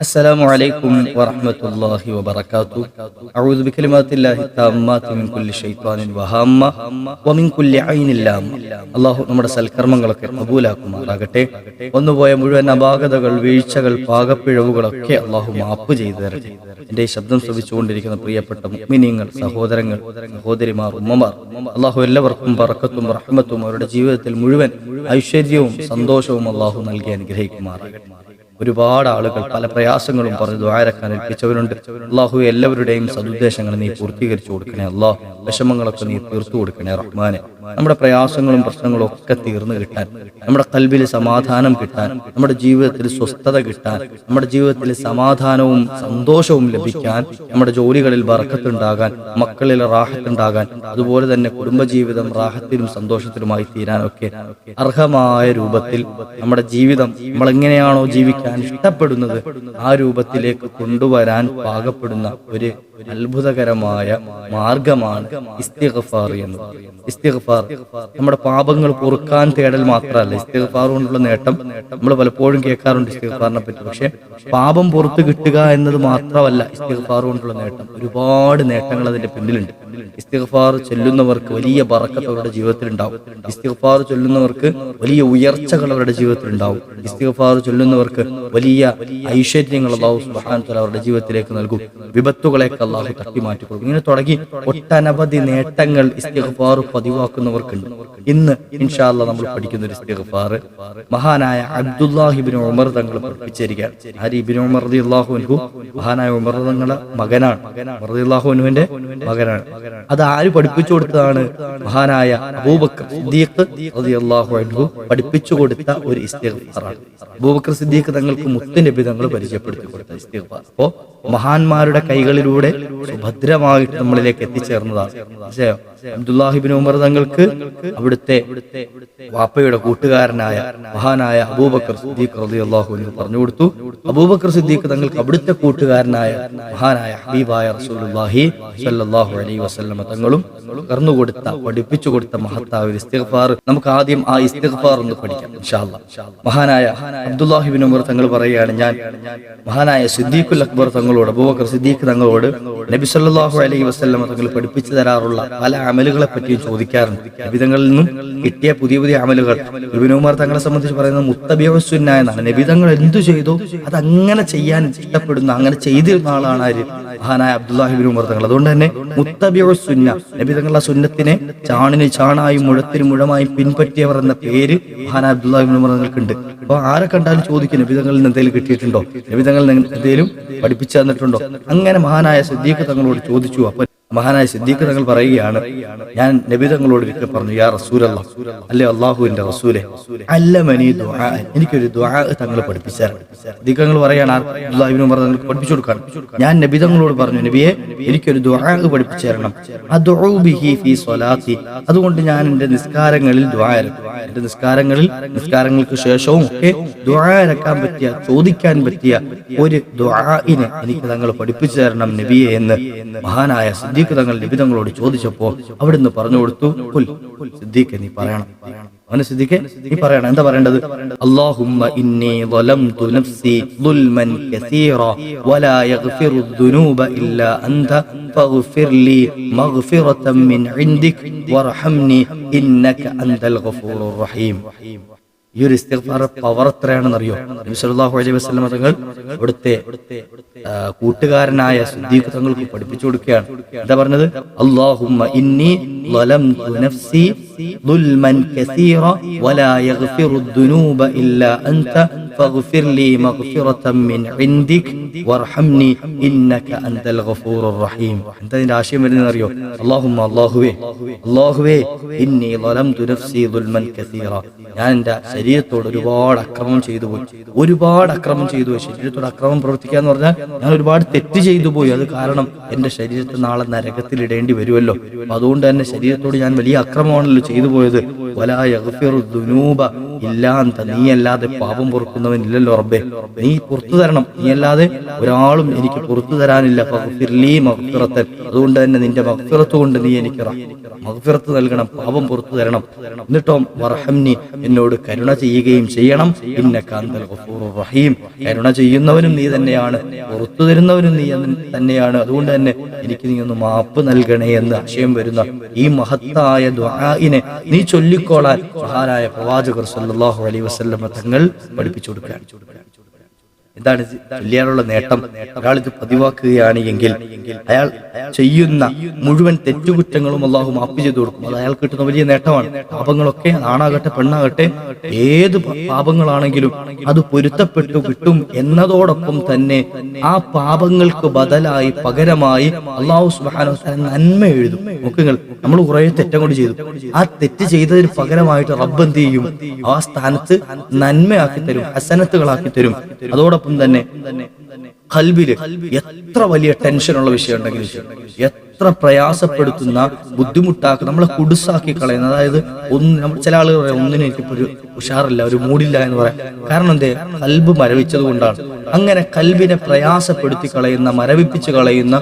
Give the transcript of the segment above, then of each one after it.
السلام عليكم ورحمة الله وبركاته أعوذ بكلمات الله التامات من كل شيطان وهامة ومن كل عين لامة അള്ളാഹു നമ്മുടെ സൽക്കർമ്മങ്ങളൊക്കെ കബൂലാക്കുമാറാകട്ടെ ഒന്നുപോയ മുഴുവൻ അപാകതകൾ വീഴ്ചകൾ പാകപ്പിഴവുകളൊക്കെ അള്ളാഹു മാപ്പ് ചെയ്തു തരട്ടെ എന്റെ ഈ ശബ്ദം ശ്രവിച്ചുകൊണ്ടിരിക്കുന്ന പ്രിയപ്പെട്ട മുഗ്മിനീങ്ങൾ സഹോദരങ്ങൾ സഹോദരിമാർ ഉമ്മമാർ അള്ളാഹു എല്ലാവർക്കും പറക്കത്തും റഹ്മത്തും അവരുടെ ജീവിതത്തിൽ മുഴുവൻ ഐശ്വര്യവും സന്തോഷവും അള്ളാഹു നൽകി അനുഗ്രഹിക്കുമാറാകട്ടെ ഒരുപാട് ആളുകൾ പല പ്രയാസങ്ങളും പറഞ്ഞ് ദ്വാരക്കാൻ ഏൽപ്പിച്ചവരുണ്ട്. അള്ളാഹു എല്ലാവരുടെയും സതുദ്ദേശങ്ങൾ നീ പൂർത്തീകരിച്ചു കൊടുക്കണേ അള്ളാഹ് വിഷമങ്ങളൊക്കെ നീ തീർത്തു കൊടുക്കണേ റഹ്മാനെ. നമ്മുടെ പ്രയാസങ്ങളും പ്രശ്നങ്ങളും ഒക്കെ തീർന്നു കിട്ടാൻ നമ്മുടെ കൽബിൽ സമാധാനം കിട്ടാൻ നമ്മുടെ ജീവിതത്തിൽ സ്വസ്ഥത കിട്ടാൻ നമ്മുടെ ജീവിതത്തിൽ സമാധാനവും സന്തോഷവും ലഭിക്കാൻ നമ്മുടെ ജോലികളിൽ വറക്കത്തുണ്ടാകാൻ മക്കളിൽ റാഹത്തുണ്ടാകാൻ അതുപോലെ തന്നെ കുടുംബജീവിതം റാഹത്തിലും സന്തോഷത്തിലുമായി തീരാനൊക്കെ അർഹമായ രൂപത്തിൽ നമ്മുടെ ജീവിതം നമ്മൾ എങ്ങനെയാണോ ജീവിക്കാൻ ഇഷ്ടപ്പെടുന്നത് ആ രൂപത്തിലേക്ക് കൊണ്ടുവരാൻ പാകപ്പെടുന്ന ഒരു അത്ഭുതകരമായ മാർഗമാണ് ഇസ്തിഗ്ഫാർ എന്ന് ഇസ്തിഗ്ഫാർ നമ്മുടെ പാപങ്ങൾ പൊറുക്കാൻ തേടൽ മാത്രമല്ല. ഇസ്തിഗ്ഫാർ കൊണ്ടുള്ള നേട്ടം നമ്മൾ പലപ്പോഴും കേൾക്കാറുണ്ട് ഇസ്തിഗ്ഫാറിനെ പറ്റി. പക്ഷെ പാപം പുറത്ത് കിട്ടുക എന്നത് മാത്രമല്ല ഇസ്തിഗ്ഫാർ കൊണ്ടുള്ള നേട്ടം. ഒരുപാട് നേട്ടങ്ങൾ അതിന്റെ പിന്നിലുണ്ട്. ഇസ്തിഗ്ഫാർ ചൊല്ലുന്നവർക്ക് വലിയ ബറക്കത്ത് അവരുടെ ജീവിതത്തിൽ ഉണ്ടാവും ഇസ്തിഗ്ഫാർ ചൊല്ലുന്നവർക്ക് വലിയ ഉയർച്ചകൾ അവരുടെ ജീവിതത്തിൽ ഉണ്ടാവും ഇസ്തിഗ്ഫാർ ചൊല്ലുന്നവർക്ക് വലിയ ഐശ്വര്യങ്ങൾ അള്ളാഹു വതആല അവരുടെ ജീവിതത്തിലേക്ക് നൽകും. വിപത്തുകളെയൊക്കെ അള്ളാഹു തട്ടി മാറ്റി കൊടുക്കും ഇങ്ങനെ തുടങ്ങി ഒട്ടനവധി നേട്ടങ്ങൾ ഇസ്തിഗ്ഫാർ പതിവാക്കുന്നവർക്കുണ്ട്. ഇന്ന് ഇൻഷാല്ല നമ്മൾ പഠിക്കുന്ന ഒരു ഇസ്തിഗ്ഫാർ മഹാനായ അബ്ദുല്ലാഹിബിൻ ഉമർ തങ്ങൾ പഠിപ്പിച്ചിരിക്കുകയാണ്. ആര് ഇബിൻ ഉമർ റളിയല്ലാഹു അൻഹു മഹാനായ ഉമർ തങ്ങളെ മകനാണ്. അൻഹുവിന്റെ മകനാണ്. അത് ആര് പഠിപ്പിച്ചു കൊടുത്തതാണ്? മഹാനായ അബൂബക്കർ സിദ്ദീഖ് റളിയല്ലാഹു അൻഹു പഠിപ്പിച്ചു കൊടുത്ത ഒരു ഇസ്തിഗ്ഫാറാണ്. അബൂബക്കർ സിദ്ദീഖ് തങ്ങൾക്ക് മുത്ത് നബി തങ്ങൾ പരിചയപ്പെടുത്തി കൊടുത്ത ഇസ്തിഗ്ഫാർ. അപ്പോ മഹാന്മാരുടെ കൈകളിലൂടെ സുഭദ്രമായിട്ട് നമ്മളിലേക്ക് എത്തിച്ചേർന്നതാണ് അബ്ദുല്ലാഹിബിൻ ഉമർ തങ്ങൾക്ക് അവിടുത്തെ വാപ്പയുടെ കൂട്ടുകാരനായ മഹാനായ അബൂബക്കർ സിദ്ദീഖ് റളിയല്ലാഹു അൻഹു പറഞ്ഞു കൊടുത്തു. അബൂബക്കർ സിദ്ദീഖ് തങ്ങൾക്ക് അവിടുത്തെ കൂട്ടുകാരനായ മഹാനായ ഹബീബായ റസൂലുള്ളാഹി സ്വല്ലല്ലാഹു അലൈഹി വസല്ലമ തങ്ങളും കർന്നു കൊടുത്ത പഠിപ്പിച്ചു കൊടുത്ത മഹത്തായ ഒരു ഇസ്തിഗ്ഫാർ നമുക്ക് ആദ്യം ആ ഇസ്തിഗ്ഫാർ ഒന്ന് പഠിക്കാം ഇൻഷാ മഹാനായ അബ്ദുല്ലാഹിബിൻ ഉമർ തങ്ങൾ പറയുകയാണ് ഞാൻ മഹാനായ സിദ്ദീഖുൽ അക്ബർ തങ്ങളോട് അബൂബക്കർ സിദ്ദീഖ് തങ്ങളോട് നബി സല്ലല്ലാഹു അലൈഹി വസ്ലം തങ്ങൾ പഠിപ്പിച്ചു തരാറുള്ള പല അമലുകളെ പറ്റിയും ചോദിക്കാറുണ്ട്. നബിതങ്ങളിൽ നിന്നും കിട്ടിയ പുതിയ പുതിയ അമലുകൾ. ഇബ്നു ഉമർ തങ്ങളെ സംബന്ധിച്ച് പറയുന്നത് മുത്തബിയുസുന്ന എന്നാണ്. നബിതങ്ങൾ എന്തു ചെയ്തു? അത് അങ്ങനെ ചെയ്യാൻ ഇഷ്ടപ്പെടുന്ന അങ്ങനെ ചെയ്തിരുന്ന ആളാണ് ആര്? മഹാനായ അബ്ദുല്ലാഹിബിൻ ഉമർ തങ്ങൾ. അതുകൊണ്ട് തന്നെ മുത്തബിയുസുന്ന നബിതങ്ങളുടെ സുന്നത്തിനെ ചാണിന് ചാണായും മുഴത്തിന് മുഴമായും പിൻപറ്റിയവർ എന്ന പേര് മഹാനായ അബ്ദുല്ലാഹിബിൻ ഉമർ തങ്ങൾക്കുണ്ട്. അപ്പൊ ആരെ കണ്ടാലും ചോദിക്കും നബിതങ്ങളിൽ നിന്ന് എന്തെങ്കിലും കിട്ടിയിട്ടുണ്ടോ? നബിതങ്ങളിൽ എന്തെങ്കിലും പഠിപ്പിച്ചു തന്നിട്ടുണ്ടോ? അങ്ങനെ മഹാനായ സിദ്ദീഖ് തങ്ങളോട് ചോദിച്ചു അപ്പൊ മഹാനായ സിദ്ദീഖ് തങ്ങൾ പറയുകയാണ് ഞാൻ നബി തങ്ങളോട് ഒരിക്കൽ പറഞ്ഞു യാ റസൂലല്ലാ അല്ലേ അള്ളാഹുവിന്റെ റസൂലെ അല്ലമനി ദുആ എനിക്കൊരു ദുആ തങ്ങൾ പഠിപ്പിച്ചാൽ. സിദ്ദീഖ് തങ്ങൾ പറയാണ് ഉമർ പഠിപ്പിച്ചു കൊടുക്കാൻ. ഞാൻ നബി തങ്ങളോട് പറഞ്ഞു നബിയെ എനിക്കൊരു ദുആ പഠിപ്പിച്ചു തരണം ബിഹി സ്വലാത്തി. അതുകൊണ്ട് ഞാൻ എന്റെ നിസ്കാരങ്ങളിൽ എന്റെ നിസ്കാരങ്ങളിൽ നിസ്കാരങ്ങൾക്ക് ശേഷവും ഒക്കെ ദുആ പറ്റിയ ചോദിക്കാൻ പറ്റിയ ഒരു ദുആഇനെ എനിക്ക് തങ്ങൾ പഠിപ്പിച്ചു തരണം നബിയെ എന്ന് മഹാനായ സിദ്ദീഖ് സിദ്ദീഖ് തങ്ങൾ നിബിതങ്ങളോട് ചോദിച്ചപ്പോ അവിടുന്ന് പറഞ്ഞു കൊടുത്തു. കുൽ സിദ്ദീഖ് നീ പറയണം. അവനെ സിദ്ദീഖ് നീ പറയണം. എന്താ പറയേണ്ടത്? അല്ലാഹുമ്മ ഇന്നി ളലംതു നഫ്സി ളുൽമൻ കസീറ വലാ യഗ്ഫിറു ദുനൂബ ഇല്ലാ അൻത ഫഗ്ഫിർ ലി മഗ്ഫിറതൻ മിൻ ഇൻദിക് വർഹംനി ഇന്നക അൻതൽ ഗഫൂറുർ റഹീം. ഈ ഒരു ഇസ്തിഫാർ പവർ എത്രയാണെന്ന് അറിയോ അലൈഹി വസ്ലം തങ്ങൾ ഇവിടുത്തെ കൂട്ടുകാരനായ സുദ്ദീഖ് തങ്ങൾക്ക് പഠിപ്പിച്ചു കൊടുക്കുകയാണ്. എന്താ പറഞ്ഞത്? അല്ലാഹുമ്മ ഇന്നി നഫ്സി ظلما كثيرا ولا يغفر الذنوب إلا أنت فاغفر لي مغفرة من عندك وارحمني إنك أنت الغفور الرحيم എന്താ ഇതിന്റെ ആശയം വരുന്നത് അറിയോ അല്ലാഹുമ്മ അല്ലാഹുവേ അല്ലാഹുവേ ഇന്നി ളലംതു നഫ്സി ظلما كثيرا ഞാൻ എന്റെ ശരീരത്തോട് ഒരുപാട് അക്രമം ചെയ്തു പോയി ഒരുപാട് അക്രമം ചെയ്തു പോയി ശരീരത്തോട് അക്രമം പ്രവർത്തിക്കുക എന്ന് പറഞ്ഞാൽ ഞാൻ ഒരുപാട് തെറ്റ് ചെയ്തു പോയി അത് കാരണം എന്റെ ശരീരത്തെ നാളെ നരകത്തിൽ ഇടേണ്ടി വരുമല്ലോ അപ്പൊ അതുകൊണ്ട് തന്നെ ശരീരത്തോട് ഞാൻ വലിയ അക്രമമാണല്ലോ ചെയ്തു പോയത് വലാ യഗ്ഫിറു ദുനൂബ ഇല്ലാന്ത നീ അല്ലാതെ പാപം പൊറുക്കുന്നവൻ ഇല്ലല്ലോ റബ്ബേ. നീ പുറത്തു തരണം. നീ അല്ലാതെ ഒരാളും എനിക്ക് പുറത്തു തരാനില്ല. ഫിർലി മഗ്ഫിറത്തൻ. അതുകൊണ്ട് തന്നെ നിന്റെ മഹ്ഫിറത്ത് കൊണ്ട് നീ എനിക്ക് മഹ്ഫിറത്ത് നൽകണം. പാപം പുറത്തു തരണം. എന്നിട്ടോ വർഹംനി എന്നോട് കരുണ ചെയ്യുകയും ചെയ്യണം. ഇന്ന കാന്തൽ റഹീം. കരുണ ചെയ്യുന്നവനും നീ തന്നെയാണ്. പുറത്തു തരുന്നവനും നീ തന്നെയാണ്. അതുകൊണ്ട് തന്നെ എനിക്ക് നീ ഒന്ന് മാപ്പ് നൽകണേ എന്ന് ആശയം വരുന്ന ഈ മഹത്തായ ദുആഇനെ നീ ചൊല്ലിക്കോളാൻ മഹാനായ പ്രവാചകർ സല്ലല്ലാഹു അലൈഹി വസല്ലമ തങ്ങൾ പഠിപ്പിച്ചു കൊടുക്കാൻ എന്താണ് ഇത്? ചൊല്ലിയാനുള്ള നേട്ടം. ഒരാൾ ഇത് പതിവാക്കുകയാണ് എങ്കിൽ അയാൾ ചെയ്യുന്ന മുഴുവൻ തെറ്റുകുറ്റങ്ങളും അള്ളാഹു മാപ്പ് ചെയ്തു കൊടുക്കും. അത് അയാൾ കിട്ടുന്ന വലിയ നേട്ടമാണ്. പാപങ്ങളൊക്കെ ആണാകട്ടെ പെണ്ണാകട്ടെ ഏത് പാപങ്ങളാണെങ്കിലും അത് പൊരുത്തപ്പെട്ടു കിട്ടും എന്നതോടൊപ്പം തന്നെ ആ പാപങ്ങൾക്ക് ബദലായി പകരമായി അള്ളാഹു തആല നന്മ എഴുതും. നോക്കുങ്ങൾ നമ്മൾ കുറെ തെറ്റം കൊണ്ട് ചെയ്തു. ആ തെറ്റ് ചെയ്തതിന് പകരമായിട്ട് റബ്ബ് എന്ത് ചെയ്യും? ആ സ്ഥാനത്ത് നന്മയാക്കി തരും ഹസനത്തുകളാക്കി തരും. അതോടൊപ്പം തന്നെ കൽബിൽ എത്ര വലിയ ടെൻഷനുള്ള വിഷയം ഉണ്ടെങ്കിലും എത്ര പ്രയാസപ്പെടുത്തുന്ന ബുദ്ധിമുട്ടാക്കി നമ്മളെ കുടുസാക്കി കളയുന്ന അതായത് ഒന്ന് ചില ആളുകൾ പറയാം ഒന്നിനും ഒരു ഉഷാറില്ല ഒരു മൂടില്ല എന്ന് പറയാം. കാരണം എന്തേ? കൽബ് മരവിച്ചത് കൊണ്ടാണ്. അങ്ങനെ കൽബിനെ പ്രയാസപ്പെടുത്തി കളയുന്ന മരവിപ്പിച്ച് കളയുന്ന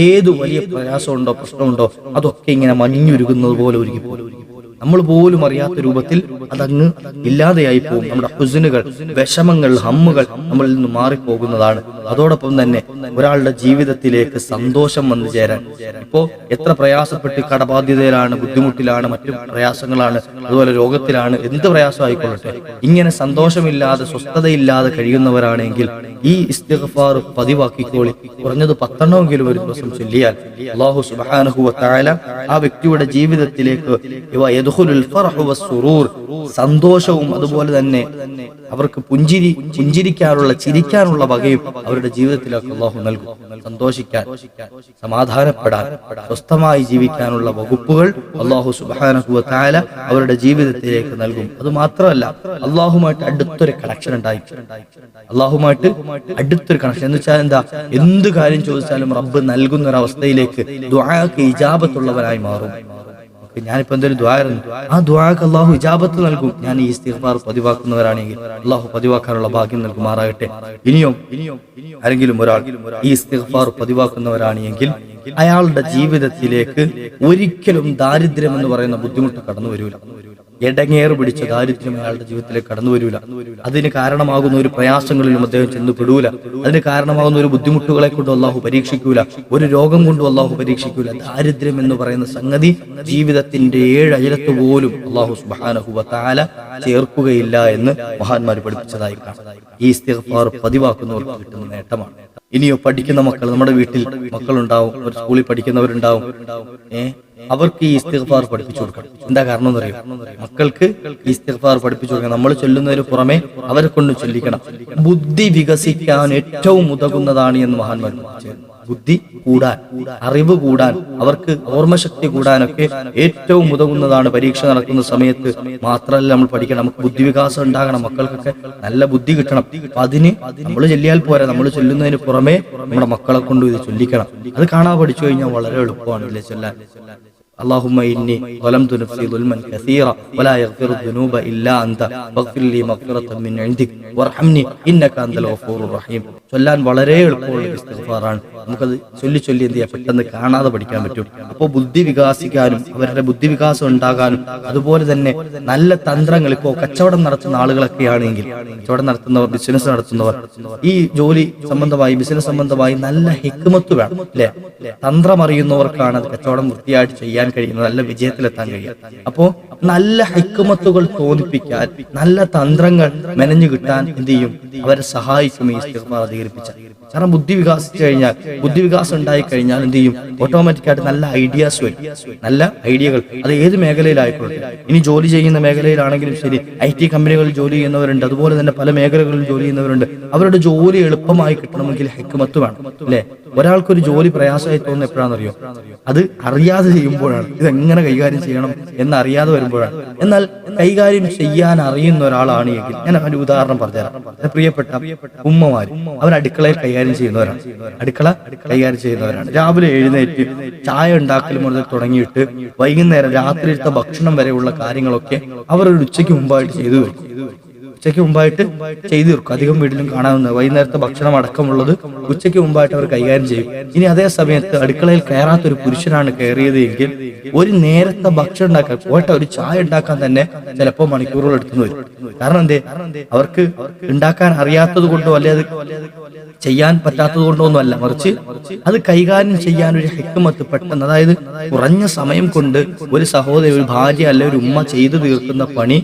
ഏതു വലിയ പ്രയാസമുണ്ടോ പ്രശ്നമുണ്ടോ അതൊക്കെ ഇങ്ങനെ മഞ്ഞുരുകുന്നത് പോലെ ഒരുക്കി പോകും നമ്മൾ പോലും അറിയാത്ത രൂപത്തിൽ അതങ്ങ് ഇല്ലാതെയായി പോകും. നമ്മുടെ ഹുസിനുകൾ വിഷമങ്ങൾ ഹമ്മുകൾ നമ്മളിൽ നിന്ന് മാറിപ്പോകുന്നതാണ്. അതോടൊപ്പം തന്നെ ഒരാളുടെ ജീവിതത്തിലേക്ക് സന്തോഷം വന്നു ചേരാൻ. ഇപ്പോ എത്ര പ്രയാസപ്പെട്ട് കടബാധ്യതയിലാണ് ബുദ്ധിമുട്ടിലാണ് മറ്റു പ്രയാസങ്ങളാണ് അതുപോലെ രോഗത്തിലാണ് എന്ത് പ്രയാസം ആയിക്കൊള്ളട്ടെ. ഇങ്ങനെ സന്തോഷമില്ലാതെ സ്വസ്ഥതയില്ലാതെ കഴിയുന്നവരാണെങ്കിൽ ഈ ഇസ്തിഗ്ഫാർ പതിവാക്കിക്കോളി. കുറഞ്ഞത് പത്തെണ്ണമെങ്കിലും ഒരു ദിവസം ചൊല്ലിയാൽ അള്ളാഹു സുബ്ഹാനഹു വ തആല ആ വ്യക്തിയുടെ ജീവിതത്തിലേക്ക് ഇവ സന്തോഷവും അതുപോലെ തന്നെ അവർക്ക് പുഞ്ചിരി പുഞ്ചിരിക്കാനുള്ള ചിരിക്കാനുള്ള വകയും അവരുടെ ജീവിതത്തിലേക്ക് അള്ളാഹു നൽകും. സന്തോഷിക്കാൻ സമാധാനപ്പെടാൻ സ്വസ്ഥമായി ജീവിക്കാനുള്ള വകുപ്പുകൾ അള്ളാഹു സുബാനഹുല അവരുടെ ജീവിതത്തിലേക്ക് നൽകും. അത് മാത്രമല്ല അള്ളാഹുമായിട്ട് അടുത്തൊരു കണക്ഷൻ ഉണ്ടായി. അള്ളാഹുമായിട്ട് അടുത്തൊരു കണക്ഷൻ എന്ന് വെച്ചാൽ എന്താ? എന്ത് കാര്യം ചോദിച്ചാലും റബ്ബ് നൽകുന്ന ഒരു അവസ്ഥയിലേക്ക് ദുആക്ക് ഇജാബത്തുള്ളവരായി മാറും. ഓക്കേ, ഞാനിപ്പോ എന്തൊരു ദ്വാരുന്നു ആ ദ്വാക്ക് അള്ളാഹു ഇജാബത്ത് നൽകും. ഞാൻ ഈ ഇസ്തിഗ്ഫാർ പതിവാക്കുന്നവരാണെങ്കിൽ അള്ളാഹു പതിവാക്കാനുള്ള ഭാഗ്യം നൽകുമാറാകട്ടെ. ഇനിയും ഇനിയും ആരെങ്കിലും ഒരാൾ ഈ ഇസ്തിഗ്ഫാർ പതിവാക്കുന്നവരാണെങ്കിൽ അയാളുടെ ജീവിതത്തിലേക്ക് ഒരിക്കലും ദാരിദ്ര്യം എന്ന് പറയുന്ന ബുദ്ധിമുട്ട് കടന്നു വരൂല എടങ്ങേറ് പിടിച്ച ദാരിദ്ര്യം അയാളുടെ ജീവിതത്തിലേക്ക് കടന്നു വരൂല. അതിന് കാരണമാകുന്ന ഒരു പ്രയാസങ്ങളിലും അദ്ദേഹം ചെന്ന് പെടൂല. അതിന് കാരണമാകുന്ന ഒരു ബുദ്ധിമുട്ടുകളെ കൊണ്ട് അള്ളാഹു പരീക്ഷിക്കൂല. ഒരു രോഗം കൊണ്ടും അള്ളാഹു പരീക്ഷിക്കൂല. ദാരിദ്ര്യം എന്ന് പറയുന്ന സംഗതി ജീവിതത്തിന്റെ ഏഴ് അയലത്ത് പോലും അള്ളാഹു സുബ്ഹാനഹു വ തആല ചേർക്കുകയില്ല എന്ന് മഹാന്മാർ പഠിപ്പിച്ചതായി ഈ ഇസ്തിഗ്ഫാർ പതിവാക്കുന്നവർക്ക് കിട്ടുന്ന നേട്ടമാണ്. ഇനിയോ പഠിക്കുന്ന മക്കൾ നമ്മുടെ വീട്ടിൽ മക്കളുണ്ടാവും. ഒരു സ്കൂളിൽ പഠിക്കുന്നവരുണ്ടാവും. ഏ? അവർക്ക് ഈ ഇസ്തിഗ്ഫാർ പഠിപ്പിച്ചു കൊടുക്കണം. എന്താ കാരണം എന്ന് അറിയാം? മക്കൾക്ക് ഈ ഇസ്തിഗ്ഫാർ പഠിപ്പിച്ചു കൊടുക്കണം. നമ്മൾ ചൊല്ലുന്നതിന് പുറമെ അവരെ കൊണ്ട് ചൊല്ലിക്കണം. ബുദ്ധി വികസിക്കാൻ ഏറ്റവും ഉതകുന്നതാണ് എന്ന് മഹാന്മാർ ബുദ്ധി കൂടാൻ അറിവ് കൂടാൻ അവർക്ക് ഓർമ്മശക്തി കൂടാനൊക്കെ ഏറ്റവും ഉതകുന്നതാണ് പരീക്ഷ നടക്കുന്ന സമയത്ത് മാത്രമല്ല നമ്മൾ പഠിക്കണം നമുക്ക് ബുദ്ധിവികാസം ഉണ്ടാകണം മക്കൾക്കൊക്കെ നല്ല ബുദ്ധി കിട്ടണം അപ്പൊ അതിന് നമ്മൾ ചൊല്ലിയാൽ പോരാ നമ്മൾ ചൊല്ലുന്നതിന് പുറമെ നമ്മുടെ മക്കളെ കൊണ്ട് ഇത് ചൊല്ലിക്കണം അത് കാണാൻ പഠിച്ചു കഴിഞ്ഞാൽ വളരെ എളുപ്പമാണ് ഇല്ലേ ചൊല്ലാൻ اللهم إني ظلمت نفسي ظلما كثيرا ولا يغفر الذنوب إلا أنت فاغفر لي مغفرة من عندك وارحمني إنك أنت الغفور الرحيم ചൊല്ലാൻ വളരെ എളുപ്പമുള്ള ഇസ്തിഗ്ഫാറാണ് നമുക്കത് ചൊല്ലി ചൊല്ലി എന്ത് ചെയ്യാം? പെട്ടെന്ന് കാണാതെ പഠിക്കാൻ പറ്റും. അപ്പോൾ ബുദ്ധി വികാസിക്കാനും അവരുടെ ബുദ്ധി വികാസം ഉണ്ടാകാനും അതുപോലെ തന്നെ നല്ല തന്ത്രങ്ങൾ ഇപ്പോൾ കച്ചവടം നടത്തുന്ന ആളുകളൊക്കെ ആണെങ്കിൽ കച്ചവടം നടത്തുന്നവർ ബിസിനസ് നടത്തുന്നവർ ഈ ജോലി സംബന്ധമായി ബിസിനസ് സംബന്ധമായി നല്ല ഹിക്മത്ത് വേണം അല്ലെ? തന്ത്രം അറിയുന്നവർക്കാണ് കച്ചവടം വൃത്തിയായിട്ട് ചെയ്യാൻ കഴിയുന്നത് നല്ല വിജയത്തിലെത്താൻ കഴിയും അപ്പോ നല്ല ഹിക്മത്തുകൾ തോന്നിപ്പിക്കാൻ നല്ല തന്ത്രങ്ങൾ മെനഞ്ഞു കിട്ടാൻ എന്ത് ചെയ്യും? അവരെ സഹായിക്കും ഈ ഇസ്തിഗ്ഫാർ അധികരിപ്പിച്ച കാരണം ബുദ്ധി വികാസിച്ചു കഴിഞ്ഞാൽ ബുദ്ധി വികാസം ഉണ്ടായി കഴിഞ്ഞാൽ എന്ത് ചെയ്യും? ഓട്ടോമാറ്റിക് ആയിട്ട് നല്ല ഐഡിയാസ് വരും. നല്ല ഐഡിയകൾ അത് ഏത് മേഖലയിലായിക്കോട്ടെ. ഇനി ജോലി ചെയ്യുന്ന മേഖലയിലാണെങ്കിലും ശരി. ഐ ടി കമ്പനികളിൽ ജോലി ചെയ്യുന്നവരുണ്ട്. അതുപോലെ തന്നെ പല മേഖലകളിൽ ജോലി ചെയ്യുന്നവരുണ്ട്. അവരുടെ ജോലി എളുപ്പമായി കിട്ടണമെങ്കിൽ ഹെക്കുമത്ത് വേണം. അല്ലെ? ഒരാൾക്കൊരു ജോലി പ്രയാസമായി തോന്നുന്ന എപ്പോഴാണെന്നറിയോ? അത് അറിയാതെ ചെയ്യുമ്പോഴാണ്. ഇത് എങ്ങനെ കൈകാര്യം ചെയ്യണം എന്ന് അറിയാതെ വരുമ്പോഴാണ്. എന്നാൽ കൈകാര്യം ചെയ്യാൻ അറിയുന്ന ഒരാളാണ് എങ്കിൽ ഞാൻ അവന്റെ ഉദാഹരണം പറഞ്ഞുതരാം. പ്രിയപ്പെട്ട ഉമ്മമാര്. അവർ അടുക്കളയിൽ കൈകാര്യം ചെയ്യുന്നവരാണ് അടുക്കള കൈകാര്യം ചെയ്യുന്നവരാണ്. രാവിലെ എഴുന്നേറ്റ് ചായ ഉണ്ടാക്കൽ മുതൽ തുടങ്ങിയിട്ട് വൈകുന്നേരം രാത്രിയിലത്തെ ഭക്ഷണം വരെയുള്ള കാര്യങ്ങളൊക്കെ അവർ ഒരു ഉച്ചയ്ക്ക് മുമ്പായിട്ട് ചെയ്തു വെക്കും ഉച്ചയ്ക്ക് മുമ്പായിട്ട് ചെയ്തു തീർക്കും. അധികം വീട്ടിലും കാണാവുന്നത് വൈകുന്നേരത്തെ ഭക്ഷണം അടക്കമുള്ളത് ഉച്ചയ്ക്ക് മുമ്പായിട്ട് അവർ കൈകാര്യം ചെയ്യും. ഇനി അതേ സമയത്ത് അടുക്കളയിൽ കയറാത്ത ഒരു പുരുഷനാണ് കയറിയത് എങ്കിൽ ഒരു നേരത്തെ ഭക്ഷണം ഉണ്ടാക്കാൻ പോട്ടെ ഒരു ചായ ഉണ്ടാക്കാൻ തന്നെ ചിലപ്പോൾ മണിക്കൂറുകൾ എടുത്തു വരും. കാരണം എന്തേ? അവർക്ക് ഉണ്ടാക്കാൻ അറിയാത്തത് കൊണ്ടോ അല്ലെ ചെയ്യാൻ പറ്റാത്തതുകൊണ്ടൊന്നുമല്ല. കൊണ്ടോ മറിച്ച് അത് കൈകാര്യം ചെയ്യാൻ ഒരു ഹെക്കുമത്ത് പെട്ടെന്ന് അതായത് കുറഞ്ഞ സമയം കൊണ്ട് ഒരു സഹോദരി ഒരു ഭാര്യ അല്ലെ ഒരു ഉമ്മ ചെയ്തു തീർക്കുന്ന പണി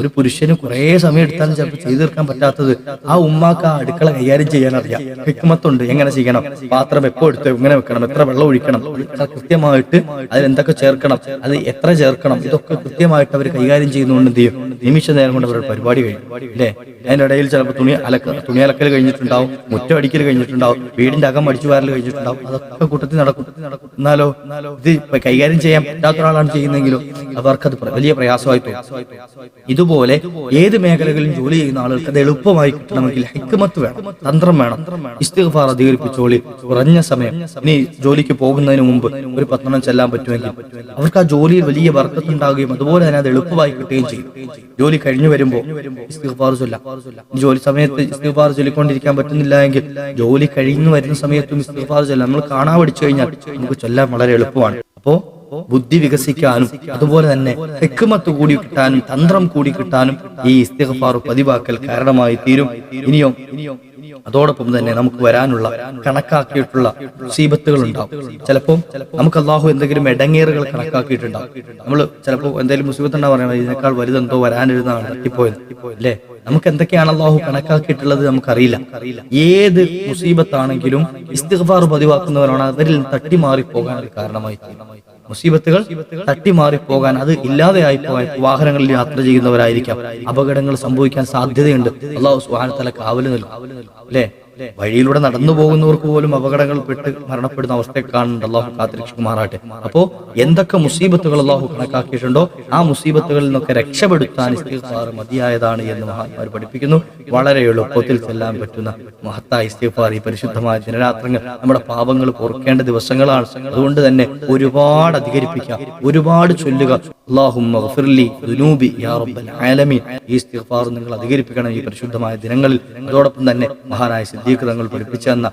ഒരു പുരുഷന് കുറേ സമയം എടുത്താലും ചിലപ്പോൾ ചെയ്തു തീർക്കാൻ പറ്റാത്തത് ആ ഉമ്മാക്ക് ആ അടുക്കള കൈകാര്യം ചെയ്യാൻ അറിയാം ഹെക്കുമത്തുണ്ട് എങ്ങനെ ചെയ്യണം? പാത്രം എപ്പോ എടുത്ത് എങ്ങനെ വെക്കണം? എത്ര വെള്ളം ഒഴിക്കണം? കൃത്യമായിട്ട് അതിൽ എന്തൊക്കെ ചേർക്കണം? അത് എത്ര ചേർക്കണം? ഇതൊക്കെ കൃത്യമായിട്ട് അവർ കൈകാര്യം ചെയ്യുന്നതുകൊണ്ട് എന്ത് ചെയ്യും? നിമിഷ നേരം കൊണ്ട് അവരുടെ പരിപാടി കഴിയും. അല്ലേ? അതിന്റെ ഇടയിൽ ചിലപ്പോൾ തുണി അലക്ക തുണി അലക്കൽ കഴിഞ്ഞിട്ടുണ്ടാവും. മുറ്റം അടിക്കൽ കഴിഞ്ഞിട്ടുണ്ടാവും. വീടിന്റെ അകം അടിച്ചു വാരൽ കഴിഞ്ഞിട്ടുണ്ടാവും. അതൊക്കെ കൂട്ടത്തിൽ നടക്കും. എന്നാലോ ഇത് കൈകാര്യം ചെയ്യാൻ പറ്റാത്ത ഒരാളാണ് ചെയ്യുന്നതെങ്കിലും അവർക്കത് വലിയ പ്രയാസമായി ഇതുപോലെ ഏത് മേഖലകളിലും ജോലി ചെയ്യുന്ന ആളുകൾക്ക് അത് എളുപ്പമായി കിട്ടണമെങ്കിൽ ഹിക്മത്ത് വേണം തന്ത്രം വേണം ഇസ്തിഗ്ഫാർ അധികരിപ്പിച്ചോളി കുറഞ്ഞ സമയം ഇനി ജോലിക്ക് പോകുന്നതിന് മുമ്പ് ഒരു പത്തെണ്ണം ചെല്ലാൻ പറ്റുമെങ്കിൽ അവർക്ക് ആ ജോലിയിൽ വലിയ വർക്കത്തുണ്ടാകുകയും അതുപോലെ തന്നെ അത് എളുപ്പമായി കിട്ടുകയും ചെയ്യും. ജോലി കഴിഞ്ഞു വരുമ്പോൾ ഇസ്തിഗ്ഫാർ ചൊല്ലാം. ജോലി സമയത്ത് ഇസ്തിഗ്ഫാർ ചൊല്ലിക്കൊണ്ടിരിക്കാൻ പറ്റുന്നില്ല എങ്കിൽ ജോലി കഴിഞ്ഞു വരുന്ന സമയത്തും ഇസ്തിഗ്ഫാർ ചൊല്ലാം നമ്മൾ കാണാൻ പഠിച്ചു കഴിഞ്ഞാൽ നമുക്ക് ചൊല്ലാൻ വളരെ എളുപ്പമാണ്. അപ്പോ ബുദ്ധി വികസിക്കാനും അതുപോലെ തന്നെ ഹെക്കുമത്ത് കൂടി കിട്ടാനും തന്ത്രം കൂടി കിട്ടാനും ഈ ഇസ്തിഗ്ഫാർ പതിവാക്കൽ കാരണമായി തീരും. ഇനിയോ അതോടൊപ്പം തന്നെ നമുക്ക് വരാനുള്ള കണക്കാക്കിയിട്ടുള്ള മുസീബത്തുകൾ ഉണ്ടാവും. ചിലപ്പോൾ നമുക്ക് അള്ളാഹു എന്തെങ്കിലും ഇടങ്ങേറുകൾ കണക്കാക്കിയിട്ടുണ്ടാവും. നമ്മൾ ചിലപ്പോൾ എന്തെങ്കിലും മുസീബത്ത് ഉണ്ടാ പറയുന്നത് ഇതിനേക്കാൾ വലുതെന്തോ വരാനിരുന്നാണ് ഇപ്പോയത് അല്ലേ? നമുക്ക് എന്തൊക്കെയാണ് അള്ളാഹു കണക്കാക്കിയിട്ടുള്ളത് നമുക്കറിയില്ല. ഏത് മുസീബത്താണെങ്കിലും ഇസ്തിഗ്ഫാർ പതിവാക്കുന്നവരാണ് അവരിൽ തട്ടിമാറി പോകാൻ കാരണമായി. മുസീബത്തുകൾ തട്ടിമാറി പോകാൻ അത് ഇല്ലാതെയായി പോകാൻ വാഹനങ്ങളിൽ യാത്ര ചെയ്യുന്നവരായിരിക്കാം. അപകടങ്ങൾ സംഭവിക്കാൻ സാധ്യതയുണ്ട്. അള്ളാഹു സുഹാനത്തല കാവൽ നൽകും. അല്ലേ? വഴിയിലൂടെ നടന്നു പോകുന്നവർക്ക് പോലും അപകടങ്ങൾ പെട്ട് മരണപ്പെടുന്ന അവസ്ഥയെ കാണുന്നുണ്ട്. അള്ളാഹു കാത്തിരക്ഷിക്കുമാറാട്ടെ അപ്പോ എന്തൊക്കെ മുസീബത്തുകൾ അള്ളാഹു കണക്കാക്കിയിട്ടുണ്ടോ? ആ മുസീബത്തുകളിൽ നിന്നൊക്കെ രക്ഷപ്പെടുത്താൻ ഇസ്തിഗ്ഫാർ മതിയായതാണ് എന്ന് മഹാന്മാർ പഠിപ്പിക്കുന്നു. വളരെ എളുപ്പത്തിൽ ചെല്ലാൻ പറ്റുന്ന മഹത്തായ ഇസ്തീഫാർ ഈ പരിശുദ്ധമായ ദിനരാത്രങ്ങൾ നമ്മുടെ പാപങ്ങൾ പൊറുക്കേണ്ട ദിവസങ്ങളാണ്. അതുകൊണ്ട് തന്നെ ഒരുപാട് അധികരിപ്പിക്കാം. ഒരുപാട് ചൊല്ലുക. ഈ ഇസ്തിഗ്ഫാർ നിങ്ങൾ അധികരിപ്പിക്കണം ഈ പരിശുദ്ധമായ ദിനങ്ങളിൽ. അതോടൊപ്പം തന്നെ മഹാനായ സിദ്ദീഖ് തങ്ങൾ പഠിപ്പിച്ചു തന്ന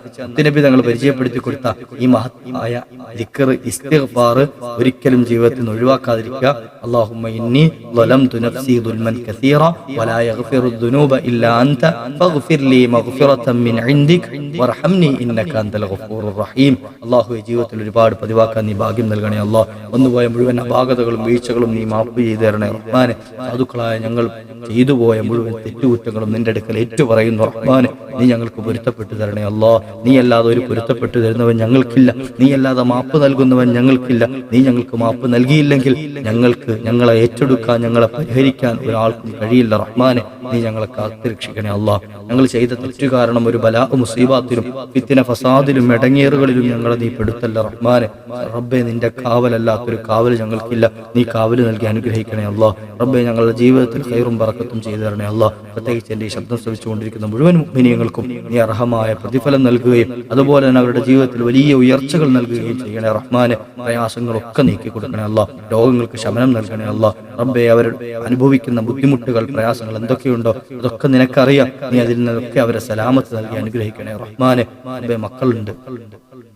തങ്ങൾ പരിചയപ്പെടുത്തി കൊടുത്ത ഈ മഹത്തായ ദിക്ർ ഇസ്തിഗ്ഫാർ ഒരിക്കലും ജീവിതത്തിൽ നിന്ന് ഒഴിവാക്കാതിരിക്കുക. അല്ലാഹുമ്മ ഇന്നി ളലംതു നഫ്സി ദുൽമൻ കസീറ വലാ യഗ്ഫിറു ദുനൂബ ഇല്ലാ അൻത ഫഗ്ഫിർ ലീ മഗ്ഫിറതൻ മിൻ ഇൻദിക് വർഹംനി ഇന്നക അൻതൽ ഗഫൂറുർ റഹീം. അല്ലാഹുവേ ജീവിതത്തിൽ ഒരുപാട് പതിവാക്കാൻ നീ ഭാഗ്യം നൽകണേ അല്ലാഹ് വന്നുപോയ മുഴുവൻ അപാകതകളും വീഴ്ചകളും നീ മാപ്പ് ചെയ്തു തരണേ റഹ്മാനെ. സാധുക്കളായ ഞങ്ങൾ ചെയ്തുപോയ മുഴുവൻ തെറ്റുകുറ്റങ്ങളും നിന്റെ അടുക്കൽ ഏറ്റു പറയുന്നു റഹ്മാനെ. നീ ഞങ്ങൾക്ക് പൊരുത്തപ്പെട്ടു തരണേ അല്ലോ. നീ അല്ലാതെ ഒരു പൊരുത്തപ്പെട്ടു തരുന്നവൻ ഞങ്ങൾക്കില്ല. നീ അല്ലാതെ മാപ്പ് നൽകുന്നവൻ ഞങ്ങൾക്കില്ല. നീ ഞങ്ങൾക്ക് മാപ്പ് നൽകിയില്ലെങ്കിൽ ഞങ്ങൾക്ക് ഞങ്ങളെ ഏറ്റെടുക്കാൻ ഞങ്ങളെ പരിഹരിക്കാൻ ഒരാൾക്കും കഴിയില്ല റഹ്മാനെ. നീ ഞങ്ങളെ കാത്തിരക്ഷിക്കണേ അല്ലോ. ഞങ്ങൾ ചെയ്ത തെറ്റു കാരണം ഒരു ബലാ മുസീബാത്തിലും വിത്തിന ഫസാദിലും ഇടങ്ങേറുകളിലും ഞങ്ങളെ നീ പെടുത്തല്ല റഹ്മാനെ. റബ്ബെ നിന്റെ കാവലല്ലാത്തൊരു കാവൽ ഞങ്ങൾക്കില്ല. നീ കാവൽ നൽകി അനുഗ്രഹിക്കണേ അല്ലോ. റബ്ബെ ഞങ്ങളുടെ ജീവിതത്തിൽ കയറും പറക്കത്തും ചെയ്തു തരണേ അല്ലോ. പ്രത്യേകിച്ച് എന്റെ ഈ ശബ്ദം ശ്രമിച്ചുകൊണ്ടിരിക്കുന്ന മുഴുവൻ മുഗ്മിനിയങ്ങൾക്കും നീ അർഹമായ പ്രതിഫലം നൽകുകയും അതുപോലെ തന്നെ അവരുടെ ജീവിതത്തിൽ വലിയ ഉയർച്ചകൾ നൽകുകയും ചെയ്യണേ റഹ്മാനെ. പ്രയാസങ്ങളൊക്കെ നീക്കി കൊടുക്കണേ അല്ല രോഗങ്ങൾക്ക് ശമനം നൽകണേ അല്ല റബ്ബെ അവർ അനുഭവിക്കുന്ന ബുദ്ധിമുട്ടുകൾ പ്രയാസങ്ങൾ എന്തൊക്കെയുണ്ടോ അതൊക്കെ നിനക്കറിയാം. നീ അതിൽ നിന്നൊക്കെ അവരെ സലാമത്ത് നൽകി അനുഗ്രഹിക്കണേ റഹ്മാനെ. റബ്ബെ മക്കളുണ്ട്.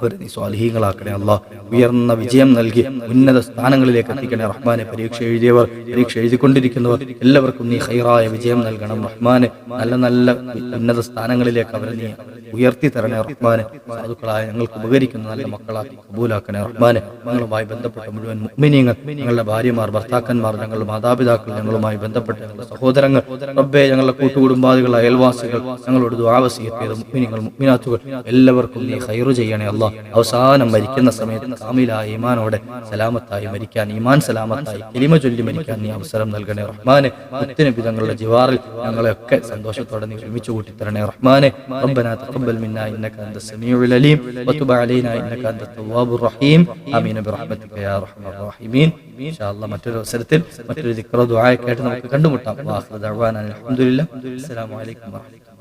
അവരെ നീ സ്വാലിഹീങ്ങളാക്കണേ അല്ല. ഉയർന്ന വിജയം നൽകി ഉന്നത സ്ഥാനങ്ങളിലേക്ക് എത്തിക്കണേ റഹ്മാനെ. പരീക്ഷ എഴുതിയവർ പരീക്ഷ എഴുതിക്കൊണ്ടിരിക്കുന്നവർ എല്ലാവർക്കും നീ ഹൈറായ വിജയം നൽകണം റഹ്മാനെ. നല്ല നല്ല ഉന്നത സ്ഥാനങ്ങളിലേക്ക് അവരെ നീ ഉയർത്തി തരണേ റഹ്മാനെ. സാധുക്കളായ ഞങ്ങൾക്ക് ഉപകരിക്കുന്ന നല്ല മക്കളാക്കി കബൂലാക്കണേ റഹ്മാനെ. ഞങ്ങളുമായി ബന്ധപ്പെട്ട മുഴുവൻ മുഗ്മിനിയങ്ങൾ ഞങ്ങളുടെ ഭാര്യമാർ ഭർത്താക്കന്മാർ ഞങ്ങളുടെ മാതാപിതാക്കൾ ഞങ്ങളുമായി ബന്ധപ്പെട്ട ഞങ്ങളുടെ സഹോദരങ്ങൾ. റബ്ബെ ഞങ്ങളുടെ കൂട്ടുകുടുംബാദികൾ അയൽവാസികൾ ഞങ്ങളോട് ദ്വാവസീയത്ത് ചെയ്ത മുഗ്മിനികൾ മുഗ്മിനാത്തുകൾ എല്ലാവർക്കും നീ ഹൈറു ചെയ്യണേ അല്ല. അവസാനം മരിക്കുന്ന സമയത്ത് കാമിലായ ഈമാനോടെ സലാമത്തായി മരിക്കാൻ ഈമാൻ സലാമത്തായി കെലിമ ചൊല്ലി മരിക്കാൻ നീ അവസരം നൽകണേ റഹ്മാനെ മുത്തിനബി തങ്ങളുടെ ജിവാറിൽ ഞങ്ങളെയൊക്കെ സന്തോഷത്തോടെ നീ ഒരുമിച്ച് കൂട്ടിത്തരണേ റഹ്മാനെ ربنا تقبل منا انك انت السميع العليم وتب علينا انك انت التواب الرحيم امين برحمتك يا ارحم الراحمين ان شاء الله മറ്റൊരു അവസരത്തിൽ മറ്റൊരു ദിക്റോ ദുആയൊക്കെ ആയിട്ട് നമുക്ക് കണ്ടുമുട്ടാം വാഖിറു ദഅവാന അൽഹംദുലില്ലാഹ് അസ്സലാമു അലൈക്കും വറഹ്മത്തുള്ളാഹി